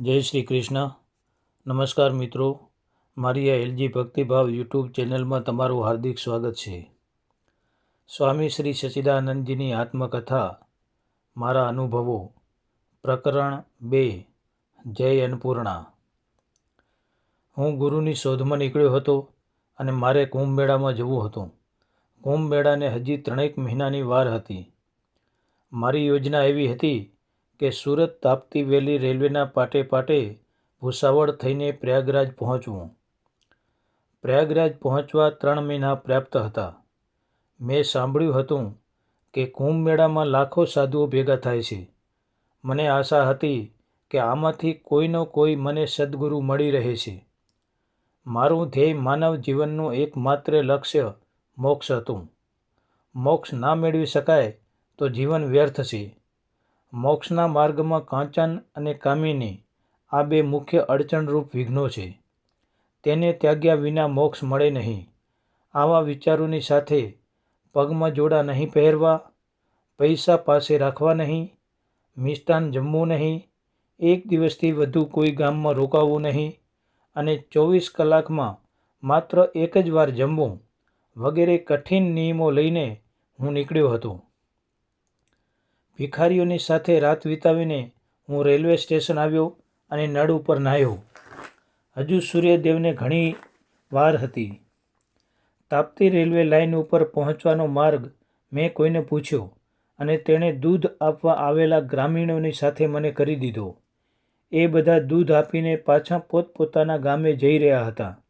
જય શ્રી કૃષ્ણ. નમસ્કાર મિત્રો. મારી આ એલજી ભક્તિભાવ યુટ્યુબ ચેનલમાં તમારું હાર્દિક સ્વાગત છે. સ્વામી શ્રી સચિદાનંદજીની આત્મકથા, મારા અનુભવો, પ્રકરણ બે, જય અન્નપૂર્ણા. હું ગુરુની શોધમાં નીકળ્યો હતો અને મારે કુંભ મેળામાં જવું હતું. કુંભ મેળાને હજી ત્રણેક મહિનાની વાર હતી. મારી યોજના એવી હતી કે સુરત તાપતી વેલી રેલવેના પાટે પાટે ભૂસાવળ થઈને પ્રયાગરાજ પહોંચવું. પ્રયાગરાજ પહોંચવા ત્રણ મહિના પ્રાપ્ત હતા. મેં સાંભળ્યું હતું કે કુંભ મેળામાં લાખો સાધુઓ ભેગા થાય છે. મને આશા હતી કે આમાંથી કોઈનો કોઈ મને સદગુરુ મળી રહે છે. મારું ધ્યેય માનવ જીવનનું એકમાત્ર લક્ષ્ય મોક્ષ હતું. મોક્ષ ના મેળવી શકાય તો જીવન વ્યર્થ છે. મોક્ષના માર્ગમાં કાંચન અને કામિની આ બે મુખ્ય અડચણરૂપ વિઘ્નો છે. તેને ત્યાગ્યા વિના મોક્ષ મળે નહીં. આવા વિચારોની સાથે પગમાં જોડા નહીં પહેરવા, પૈસા પાસે રાખવા નહીં, મિષ્ટાન જમવું નહીં, એક દિવસથી વધુ કોઈ ગામમાં રોકાવું નહીં અને ચોવીસ કલાકમાં માત્ર એક જ વાર જમવું વગેરે કઠિન નિયમો લઈને હું નીકળ્યો હતો. ભિખારીઓની સાથે રાત વિતાવીને હું રેલવે સ્ટેશન આવ્યો અને નળ ઉપર નાહ્યો. હજુ સૂર્યદેવને ઘણી વાર હતી. તાપતી રેલવે લાઇન ઉપર પહોંચવાનો માર્ગ મેં કોઈને પૂછ્યો અને તેણે દૂધ આપવા આવેલા ગ્રામીણોની સાથે મને કરી દીધો. એ બધા દૂધ આપીને પાછા પોતપોતાના ગામે જઈ રહ્યા હતા.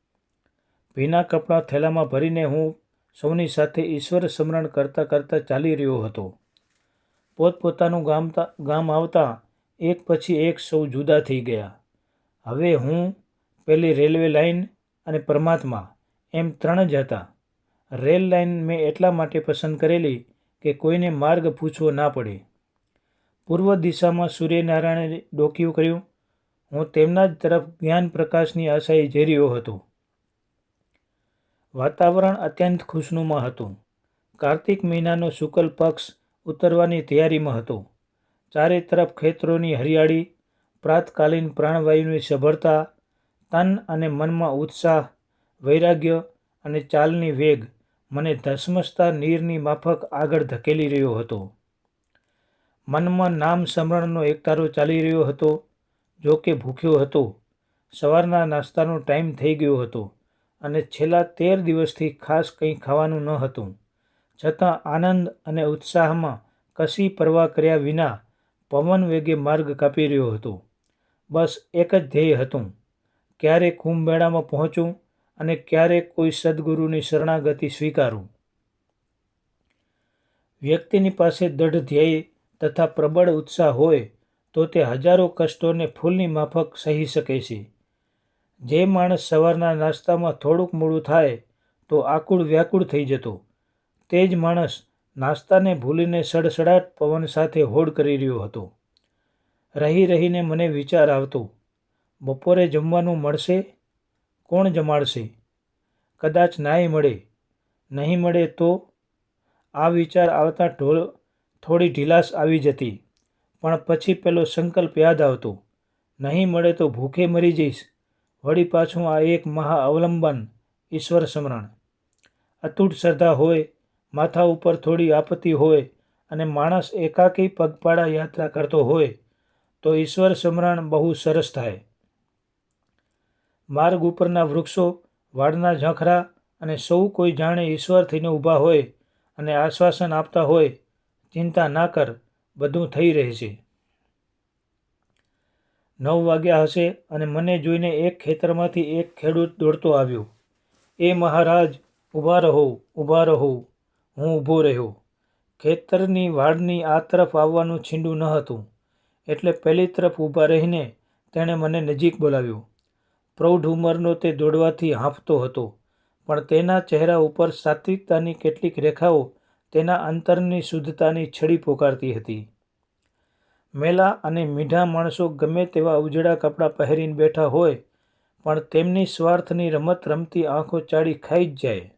ભીના કપડાં થેલામાં ભરીને હું સૌની સાથે ઈશ્વર સ્મરણ કરતાં કરતાં ચાલી રહ્યો હતો. પોતપોતાનું ગામ ગામ આવતા એક પછી એક સૌ જુદા થઈ ગયા. હવે હું, પેલી રેલવે લાઇન અને પરમાત્મા એમ ત્રણ જ હતા. રેલ લાઇન મેં એટલા માટે પસંદ કરેલી કે કોઈને માર્ગ પૂછવો ના પડે. પૂર્વ દિશામાં સૂર્યનારાયણે ડોકિયું કર્યું. હું તેમના જ તરફ જ્ઞાન પ્રકાશની આશાએ જઈ રહ્યો હતો. વાતાવરણ અત્યંત ખુશનુમા હતું. કાર્તિક મહિનાનો શુક્લ પક્ષ ઉતરવાની તૈયારીમાં હતો. ચારે તરફ ખેતરોની હરિયાળી, પ્રાતકાલીન પ્રાણવાયુની સભરતા, તન અને મનમાં ઉત્સાહ, વૈરાગ્ય અને ચાલની વેગ મને ધસમસતા નીરની માફક આગળ ધકેલી રહ્યો હતો. મનમાં નામ સ્મરણનો એકતારો ચાલી રહ્યો હતો, જો કે ભૂખ્યો હતો. સવારના નાસ્તાનો ટાઈમ થઈ ગયો હતો અને છેલ્લા તેર દિવસથી ખાસ કંઈ ખાવાનું ન હતું. છતાં આનંદ અને ઉત્સાહમાં કશી પરવા કર્યા વિના પવન વેગે માર્ગ કાપી રહ્યો હતો. બસ એક જ ધ્યેય હતું. ક્યારે કુંભ મેળામાં પહોંચું અને ક્યારે કોઈ સદગુરુની શરણાગતિ સ્વીકારું. વ્યક્તિની પાસે દૃઢ ધ્યેય તથા પ્રબળ ઉત્સાહ હોય તો તે હજારો કષ્ટોને ફૂલની માફક સહી શકે છે. જે માણસ સવારના નાસ્તામાં થોડુંક મોડું થાય તો આકુળ વ્યાકુળ થઈ જતો. તે જ માણસ નાસ્તાને ભૂલીને સડસડાટ પવન સાથે હોડ કરી રહ્યો હતો. રહી રહીને મને વિચાર આવતો, બપોરે જમવાનું મળશે? કોણ જમાડશે? કદાચ નાય મળે, નહીં મળે તો? આ વિચાર આવતા ઢોલ થોડી ઢીલાસ આવી જતી, પણ પછી પેલો સંકલ્પ યાદ આવતો, નહીં મળે તો ભૂખે મરી જઈશ. વળી પાછું આ એક મહા અવલંબન ઈશ્વર સ્મરણ. અતૂટ શ્રદ્ધા હોય માથા ઉપર થોડી આપત્તિ હોય અને માણસ એકાકી પગપાળા યાત્રા કરતો હોય, તો ઈશ્વર સ્મરણ બહુ સરસ થાય. માર્ગ ઉપરના વૃક્ષો, વાડના ઝાંખરા અને સૌ કોઈ જાણે ઈશ્વર થઈને ઊભા હોય અને આશ્વાસન આપતા હોય, ચિંતા ના કર, બધું થઈ રહેશે. નવ વાગ્યા હશે અને મને જોઈને એક ખેતરમાંથી એક ખેડૂત દોડતો આવ્યો. એ મહારાજ, ઊભા રહો ઊભા રહો. હું ઊભો રહ્યો. ખેતરની વાડની આ તરફ આવવાનું છીંડું ન હતું, એટલે પહેલી તરફ ઊભા રહીને તેણે મને નજીક બોલાવ્યો. પ્રૌઢ ઉંમરનો તે દોડવાથી હાંફતો હતો, પણ તેના ચહેરા ઉપર સાત્વિકતાની કેટલીક રેખાઓ તેના અંતરની શુદ્ધતાની છડી પોકારતી હતી. મેલા અને મીઠા માણસો ગમે તેવા ઉજળા કપડાં પહેરીને બેઠા હોય, પણ તેમની સ્વાર્થની રમત રમતી આંખો ચાડી ખાઈ જ જાય.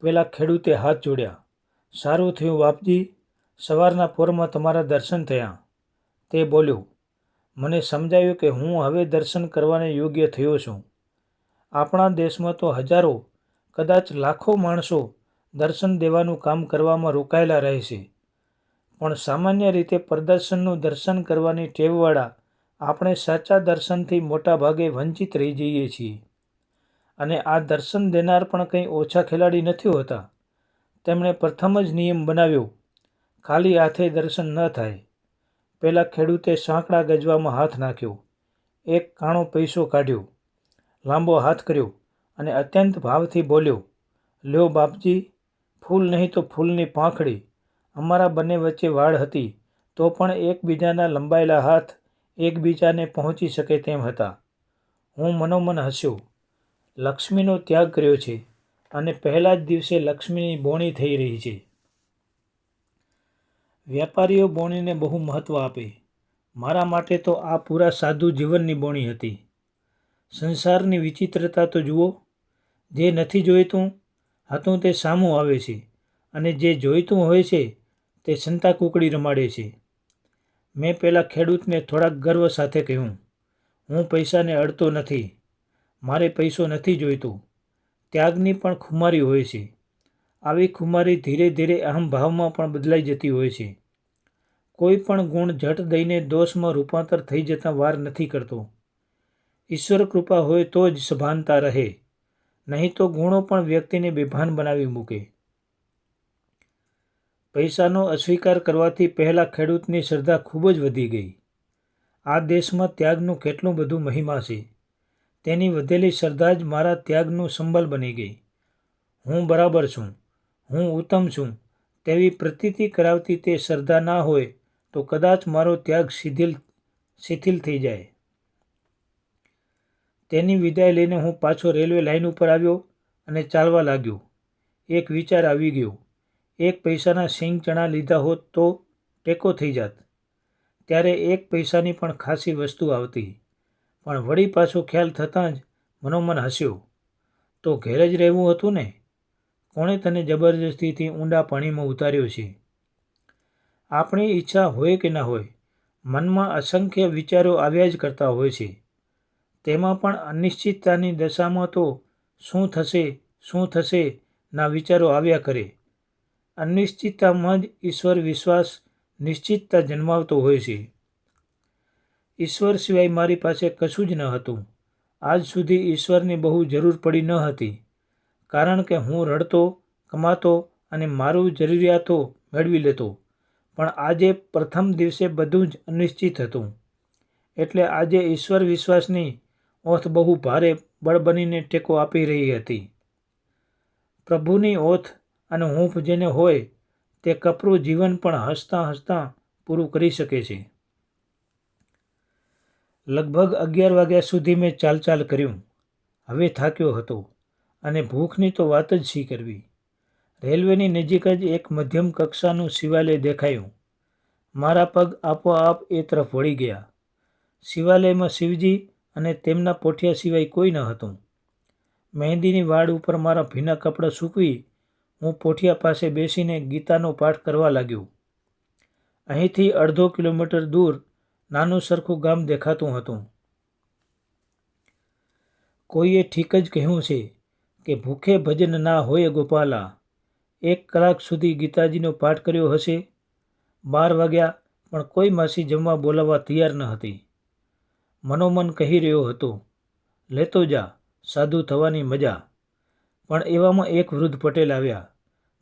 પેલા ખેડૂતે હાથ જોડ્યા. સારું થયું, બાપજી. સવારના પોરમાં તમારા દર્શન થયા. તે બોલ્યો, મને સમજાયું કે હું હવે દર્શન કરવાને યોગ્ય થયો છું. આપણા દેશમાં તો હજારો, કદાચ લાખો માણસો દર્શન દેવાનું કામ કરવામાં રોકાયેલા રહે છે. પણ સામાન્ય રીતે પ્રદર્શનનું દર્શન કરવાની ટેવવાળા આપણે સાચા દર્શનથી મોટા ભાગે વંચિત રહી જઈએ છીએ. અને આ દર્શન દેનાર પણ કંઈ ઓછા ખેલાડી નથી હોતા. તેમણે પ્રથમ જ નિયમ બનાવ્યો, ખાલી હાથે દર્શન ન થાય. પહેલાં ખેડૂતે સાંકડા ગજવામાં હાથ નાખ્યો, એક કાણો પૈસો કાઢ્યો, લાંબો હાથ કર્યો અને અત્યંત ભાવથી બોલ્યો, લ્યો બાપજી, ફૂલ નહીં તો ફૂલની પાંખડી, અમારા બંને વચ્ચે વાડ હતી, તો પણ એકબીજાના લંબાયેલા હાથ એકબીજાને પહોંચી શકે તેમ હતા. હું મનોમન હસ્યો. લક્ષ્મીનો ત્યાગ કર્યો છે અને પહેલા જ દિવસે લક્ષ્મીની બોણી થઈ રહી છે. વેપારીઓ બોણીને બહુ મહત્ત્વ આપે. મારા માટે તો આ પૂરા સાધુ જીવનની બોણી હતી. સંસારની વિચિત્રતા તો જુઓ, જે નથી જોઈતું હતું તે સામું આવે છે અને જે જોઈતું હોય છે તે સંતા કુકડી રમાડે છે. મેં પેલા ખેડૂતને થોડાક ગર્વ સાથે કહ્યું, હું પૈસાને અડતો નથી. મારે પૈસો નથી જોઈતો. ત્યાગની પણ ખુમારી હોય છે. આવી ખુમારી ધીરે ધીરે અહમ ભાવમાં પણ બદલાઈ જતી હોય છે. કોઈ પણ ગુણ ઝટ દઈને દોષમાં રૂપાંતર થઈ જતાં વાર નથી કરતો. ઈશ્વર કૃપા હોય તો જ સભાનતા રહે. નહીં તો ગુણો પણ વ્યક્તિને બેભાન બનાવી મૂકે. પૈસાનો અસ્વીકાર કરવાથી પહેલાં ખેડૂતની શ્રદ્ધા ખૂબ જ વધી ગઈ. આ દેશમાં ત્યાગનું કેટલું બધું મહિમા છે. તેની વધેલી શ્રદ્ધા જ મારા ત્યાગનું સંબલ બની ગઈ. હું બરાબર છું. હું ઉત્તમ છું. તેવી પ્રતીતિ કરાવતી તે શ્રદ્ધા ના હોય તો કદાચ મારો ત્યાગ શિથિલ શિથિલ થઈ જાય. તેની વિદાય લઈને હું પાછો રેલવે લાઇન ઉપર આવ્યો અને ચાલવા લાગ્યો. એક વિચાર આવી ગયો. એક પૈસાના સિંગ ચણા લીધા હોત તો ટેકો થઈ જાત. ત્યારે એક પૈસાની પણ ખાસી વસ્તુ આવતી. પણ વળી પાછો ખ્યાલ થતાં જ મનોમન હસ્યો. તો ઘેર જ રહેવું હતું ને? કોણે તને જબરજસ્તીથી ઊંડા પાણીમાં ઉતાર્યો છે? આપણી ઈચ્છા હોય કે ના હોય, મનમાં અસંખ્ય વિચારો આવ્યા જ કરતા હોય છે. તેમાં પણ અનિશ્ચિતતાની દશામાં તો શું થશે શું થશે ના વિચારો આવ્યા કરે. અનિશ્ચિતતામાં જ ઈશ્વર વિશ્વાસ નિશ્ચિતતા જન્માવતો હોય છે. ઈશ્વર સિવાય મારી પાસે કશું જ ન હતું. આજ સુધી ઈશ્વરની બહુ જરૂર પડી ન હતી. કારણ કે હું રડતો, કમાતો અને મારું જરૂરિયાતો મેળવી લેતો. પણ આજે પ્રથમ દિવસે બધું જ અનિશ્ચિત હતું. એટલે આજે ઈશ્વર વિશ્વાસની ઓથ બહુ ભારે બળ બનીને ટેકો આપી રહી હતી. પ્રભુની ઓથ અને હૂંફ જેને હોય તે કપરું જીવન પણ હસતાં હસતાં પૂરું કરી શકે છે. લગભગ અગિયાર વાગ્યા સુધી મેં ચાલચાલ કર્યું. હવે થાક્યો હતો અને ભૂખની તો વાત જ શી કરવી. રેલવેની નજીક જ એક મધ્યમ કક્ષાનું શિવાલય દેખાયું. મારા પગ આપોઆપ એ તરફ વળી ગયા. શિવાલયમાં શિવજી અને તેમના પોઠિયા સિવાય કોઈ ન હતું. મહેંદીની વાડ ઉપર મારા ભીના કપડાં સૂકવી હું પોઠિયા પાસે બેસીને ગીતાનો પાઠ કરવા લાગ્યો. અહીંથી અડધો કિલોમીટર દૂર નાનું સરખું ગામ દેખાતું હતું. કોઈએ ઠીક જ કહ્યું છે કે ભૂખે ભજન ના હોય ગોપાલા. એક કલાક સુધી ગીતાજીનો પાઠ કર્યો હશે. બાર વાગ્યા પણ કોઈ માસી જમવા બોલાવવા તૈયાર ન હતી. મનોમન કહી રહ્યો હતો લેતો જા, સાધુ થવાની મજા. પણ એવામાં એક વૃદ્ધ પટેલ આવ્યા.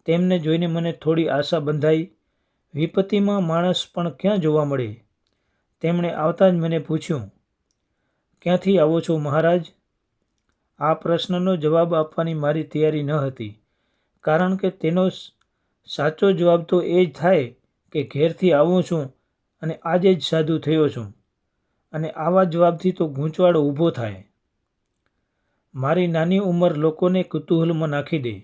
તેમને જોઈને મને થોડી આશા બંધાઈ, વિપત્તિમાં માણસ પણ ક્યાં જોવા મળે? તેમણે આવતા જ મને પૂછ્યું, ક્યાંથી આવો છો મહારાજ? આ પ્રશ્નનો જવાબ આપવાની મારી તૈયારી ન હતી, કારણ કે તેનો સાચો જવાબ તો એ જ થાય કે ઘેરથી આવું છું અને આજે જ સાધુ થયો છું, અને આવા જવાબથી તો ગૂંચવાડો ઊભો થાય. મારી નાની ઉંમર લોકોને કુતૂહલમાં નાખી દે,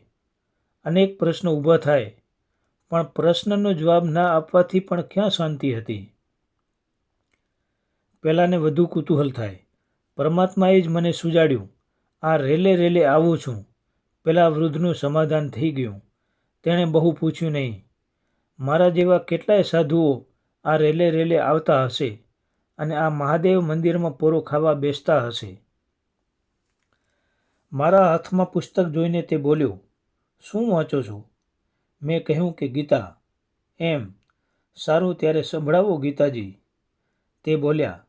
અનેક પ્રશ્નો ઊભા થાય, પણ પ્રશ્નનો જવાબ ના આપવાથી પણ ક્યાં શાંતિ હતી? પહેલાંને વધુ કુતૂહલ થાય. પરમાત્માએ જ મને સુજાડ્યું. આ રેલે રેલે આવું છું. પેલા વૃદ્ધનું સમાધાન થઈ ગયું. તેણે બહુ પૂછ્યું નહીં. મારા જેવા કેટલાય સાધુઓ આ રેલે રેલે આવતા હશે અને આ મહાદેવ મંદિરમાં પોરો ખાવા બેસતા હશે. મારા હાથમાં પુસ્તક જોઈને તે બોલ્યો, શું વાંચો છો? મેં કહ્યું કે, ગીતા. એમ. સારું, ત્યારે સંભળાવો ગીતાજી. તે બોલ્યા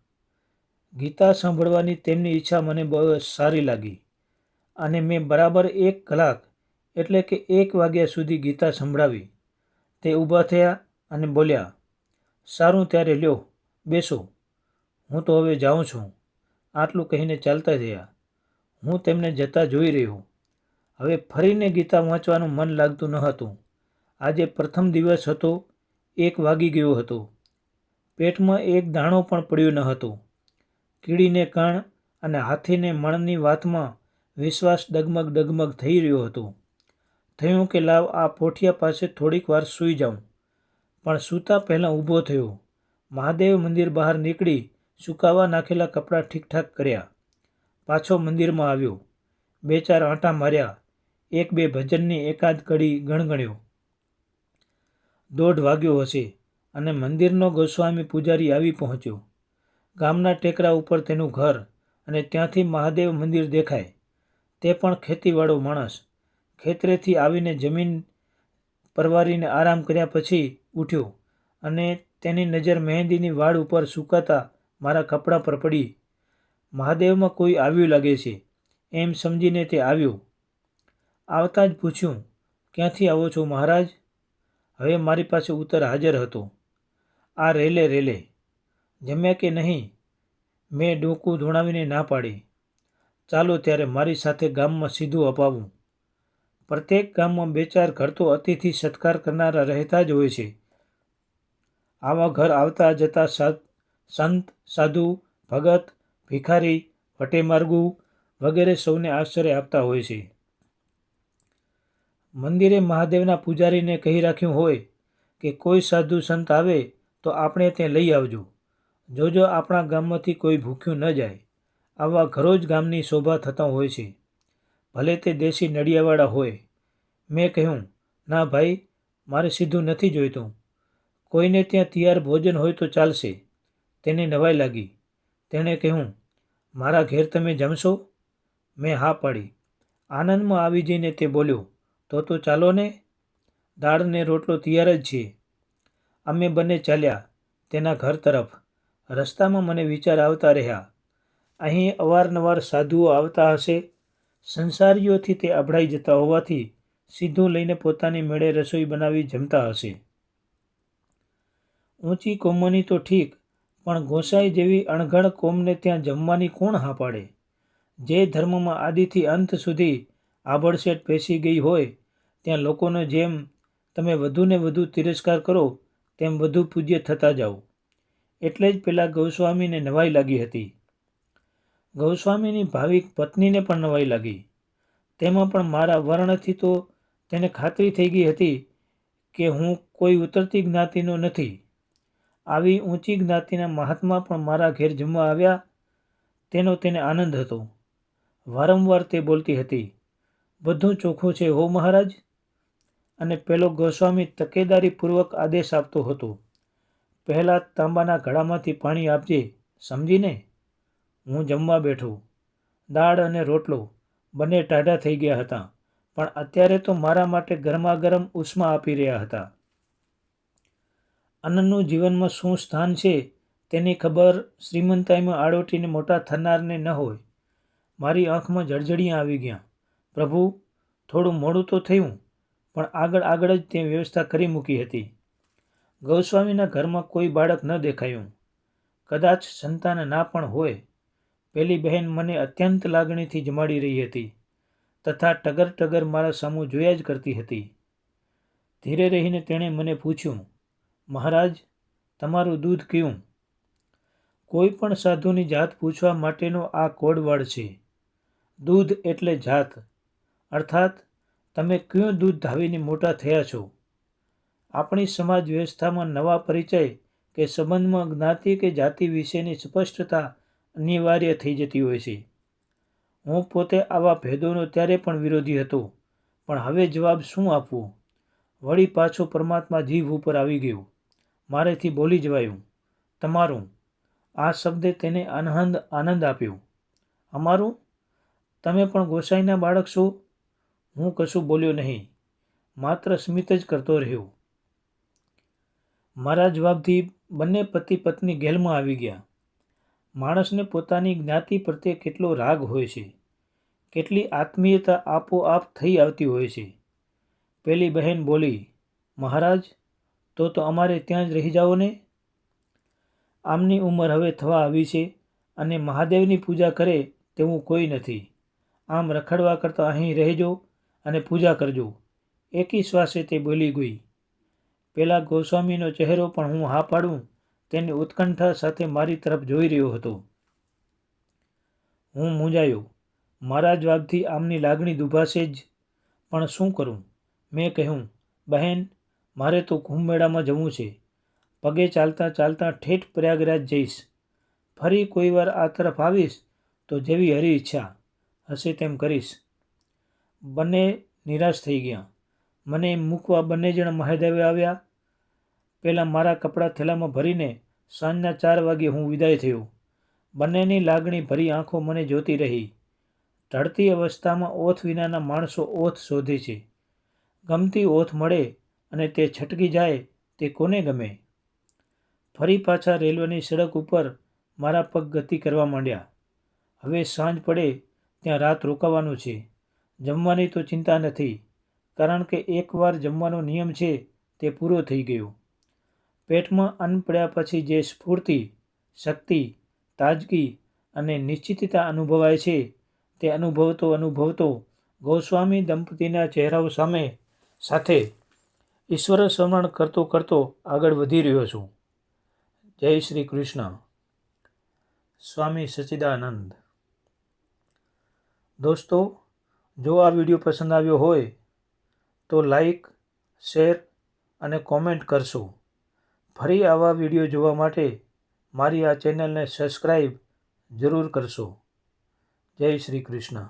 ગીતા સાંભળવાની તેમની ઈચ્છા મને બહુ સારી લાગી. અને મેં બરાબર એક કલાક, એટલે કે એક વાગ્યા સુધી ગીતા સંભળાવી. તે ઊભા થયા અને બોલ્યા, સારું ત્યારે લ્યો, બેસો. હું તો હવે જાઉં છું. આટલું કહીને ચાલતા થયા હું તેમને જતા જોઈ રહ્યો. હવે ફરીને ગીતા વાંચવાનું મન લાગતું ન હતું. આજે પ્રથમ દિવસ હતો, એક વાગી ગયો હતો. પેટમાં એક દાણો પણ પડ્યો ન હતો. કીડીને કણ અને હાથીને મણની વાતમાં વિશ્વાસ ડગમગ ડગમગ થઈ રહ્યો હતો. થયું કે લાવ, આ પોઠિયા પાસે થોડીક વાર સૂઈ જાઉં. પણ સૂતા પહેલાં ઊભો થયો. મહાદેવ મંદિર બહાર નીકળી સુકાવા નાખેલા કપડાં ઠીકઠાક કર્યા. પાછો મંદિરમાં આવ્યો. બે ચાર આંટા માર્યા. એક બે ભજનની એકાદ કડી ગણગણ્યો. દોઢ વાગ્યો હશે અને મંદિરનો ગોસ્વામી પૂજારી આવી પહોંચ્યો. ગામના ટેકરા ઉપર તેનું ઘર અને ત્યાંથી મહાદેવ મંદિર દેખાય. તે પણ ખેતીવાળો માણસ. ખેતરેથી આવીને જમીન પરવારીને આરામ કર્યા પછી ઉઠ્યો અને તેની નજર મહેંદીની વાડ ઉપર સુકાતા મારા કપડાં પર પડી. મહાદેવમાં કોઈ આવ્યું લાગે છે? એમ સમજીને તે આવ્યો. આવતાં જ પૂછ્યું, ક્યાંથી આવો છો મહારાજ? હવે મારી પાસે ઉત્તર હાજર હતો. આ રેલે રેલે. જમ્યા કે નહીં, મેં ડોકું ધોણાવીને ના પાડી. ચાલો ત્યારે મારી સાથે ગામમાં સીધું અપાવું. પ્રત્યેક ગામમાં બે ચાર ઘર તો અતિથિ સત્કાર કરનારા રહેતા જ હોય છે. આવા ઘર આવતા જતા સંત, સાધુ, ભગત, ભિખારી, વટેમાર્ગુ વગેરે સૌને આશ્ચર્ય આપતા હોય છે. મંદિરે મહાદેવના પૂજારીને કહી રાખ્યું હોય કે કોઈ સાધુ સંત આવે તો આપણે તે લઈ આવજો. જોજો આપણા ગામમાંથી કોઈ ભૂખ્યું ન જાય. આવા ઘરો જ ગામની શોભા થતા હોય છે. ભલે તે દેશી નડિયાવાળા હોય. મેં કહ્યું, ના ભાઈ, મારે સીધું નથી જોઈતું. કોઈને ત્યાં તૈયાર ભોજન હોય તો ચાલશે. તેને નવાઈ લાગી. તેણે કહ્યું, મારા ઘેર તમે જમશો? મેં હા પાડી. આનંદમાં આવી જઈને તે બોલ્યો, તો તો ચાલો ને. દાળ રોટલો તૈયાર જ છે. અમે બંને ચાલ્યા તેના ઘર તરફ. રસ્તામાં મને વિચાર આવતા રહ્યા. અહીં અવારનવાર સાધુઓ આવતા હશે. સંસારીઓથી તે અભડાઈ જતા હોવાથી સીધું લઈને પોતાની મેળે રસોઈ બનાવી જમતા હશે. ઊંચી કોમોની તો ઠીક, પણ ગોસાઈ જેવી અણઘડ કોમને ત્યાં જમવાની કોણ હા પાડે? જે ધર્મમાં આદિથી અંત સુધી આભડસેટ પેસી ગઈ હોય, ત્યાં લોકોને જેમ તમે વધુને વધુ તિરસ્કાર કરો, તેમ વધુ પૂજ્ય થતા જાઓ. એટલે જ પેલા ગૌસ્વામીને નવાઈ લાગી હતી. ગૌસ્વામીની ભાવિક પત્નીને પણ નવાઈ લાગી. તેમાં પણ મારા વર્ણથી તો તેને ખાતરી થઈ ગઈ હતી કે હું કોઈ ઉતરતી જ્ઞાતિનો નથી. આવી ઊંચી જ્ઞાતિના મહાત્મા પણ મારા ઘેર જમવા આવ્યા, તેનો તેને આનંદ હતો. વારંવાર તે બોલતી હતી, બધું ચોખ્ખું છે હો મહારાજ? અને પેલો ગોસ્વામી તકેદારીપૂર્વક આદેશ આપતો હતો. પહેલાં તાંબાના ઘડામાંથી પાણી આપજે, સમજીને? હું જમવા બેઠો. દાળ અને રોટલો બંને ટાઢા થઈ ગયા હતા, પણ અત્યારે તો મારા માટે ગરમા ગરમ ઉષ્મા આપી રહ્યા હતા. અન્નનું જીવનમાં શું સ્થાન છે તેની ખબર શ્રીમંતાઈમાં આડોટીને મોટા થનારને ન હોય. મારી આંખમાં જળજળિયા આવી ગયા. પ્રભુ, થોડું મોડું તો થયું, પણ આગળ આગળ જ તે વ્યવસ્થા કરી મૂકી હતી. ગૌસ્વામીના ઘરમાં કોઈ બાળક ન દેખાયું. કદાચ સંતાન ના પણ હોય. પેલી બહેન મને અત્યંત લાગણીથી જમાડી રહી હતી તથા ટગર ટગર મારા સામું જોયા જ કરતી હતી. ધીરે રહીને તેણે મને પૂછ્યું, મહારાજ, તમારું દૂધ કયું? કોઈ પણ સાધુની જાત પૂછવા માટેનો આ કોડવાડ છે. દૂધ એટલે જાત. અર્થાત, તમે કયું દૂધ ધાવીને મોટા થયા છો? આપણી સમાજ વ્યવસ્થામાં નવા પરિચય કે સંબંધમાં જ્ઞાતિ કે જાતિ વિશેની સ્પષ્ટતા અનિવાર્ય થઈ જતી હોય છે. હું પોતે આવા ભેદોનો ત્યારે પણ વિરોધી હતો, પણ હવે જવાબ શું આપવો? વળી પાછો પરમાત્મા જીભ ઉપર આવી ગયો. મારેથી બોલી જવાયું, તમારું. આ શબ્દે તેને આનંદ આનંદ આપ્યો. અમારું? તમે પણ ગોસાઈના બાળક છો? હું કશું બોલ્યો નહીં, માત્ર સ્મિત જ કરતો રહ્યો. મારા જવાબથી બંને પતિ પત્ની ગેલમાં આવી ગયા. માણસને પોતાની જ્ઞાતિ પ્રત્યે કેટલો રાગ હોય છે. કેટલી આત્મીયતા આપોઆપ થઈ આવતી હોય છે. પેલી બહેન બોલી, મહારાજ, તો તો અમારે ત્યાં જ રહી જાઓ ને? આમની ઉંમર હવે થવા આવી છે અને મહાદેવની પૂજા કરે તેવું કોઈ નથી. આમ રખડવા કરતાં અહીં રહેજો અને પૂજા કરજો. એકી શ્વાસે તે બોલી ગઈ. પેલા ગોસ્વામીનો ચહેરો પણ હું હા પાડું તેની ઉત્કંઠા સાથે મારી તરફ જોઈ રહ્યો હતો. હું મૂંઝાયો. મારા જવાબથી આમની લાગણી દુભાશે જ. પણ શું કરું? મેં કહ્યું, બહેન, મારે તો કુંભ જવું છે. પગે ચાલતા ચાલતા ઠેઠ પ્રયાગરાજ જઈશ. ફરી કોઈ વાર આ તરફ આવીશ તો જેવી હરી ઈચ્છા હશે તેમ કરીશ. બંને નિરાશ થઈ ગયા. મને મૂકવા બંને જણ મહેદેવે આવ્યા. પહેલાં મારા કપડાં થેલામાં ભરીને સાંજના ચાર વાગે હું વિદાય થયો. બંનેની લાગણી ભરી આંખો મને જોતી રહી. ઢળતી અવસ્થામાં ઓથ વિનાના માણસો ઓથ શોધે છે. ગમતી ઓથ મળે અને તે છટકી જાય તે કોને ગમે? ફરી પાછા રેલવેની સડક ઉપર મારા પગ ગતિ કરવા માંડ્યા. હવે સાંજ પડે, ત્યાં રાત રોકાવાનું છે. જમવાની તો ચિંતા નથી. કારણ કે એકવાર જમવાનો નિયમ છે તે પૂરો થઈ ગયો. પેટમાં અન્ન પડ્યા પછી જે સ્ફૂર્તિ, શક્તિ, તાજગી અને નિશ્ચિતતા અનુભવાય છે, તે અનુભવતો અનુભવતો ગોસ્વામી દંપતીના ચહેરાઓ સામે સાથે ઈશ્વર સ્મરણ કરતો કરતો આગળ વધી રહ્યો છું. જય શ્રી કૃષ્ણ. સ્વામી સચ્ચિદાનંદ. દોસ્તો, જો આ વીડિયો પસંદ આવ્યો હોય તો લાઈક શેર અને કોમેન્ટ કરશો. ફરી આવા વીડિયો જોવા માટે મારી આ ચેનલને સબસ્ક્રાઈબ જરૂર કરશો. જય શ્રી કૃષ્ણ.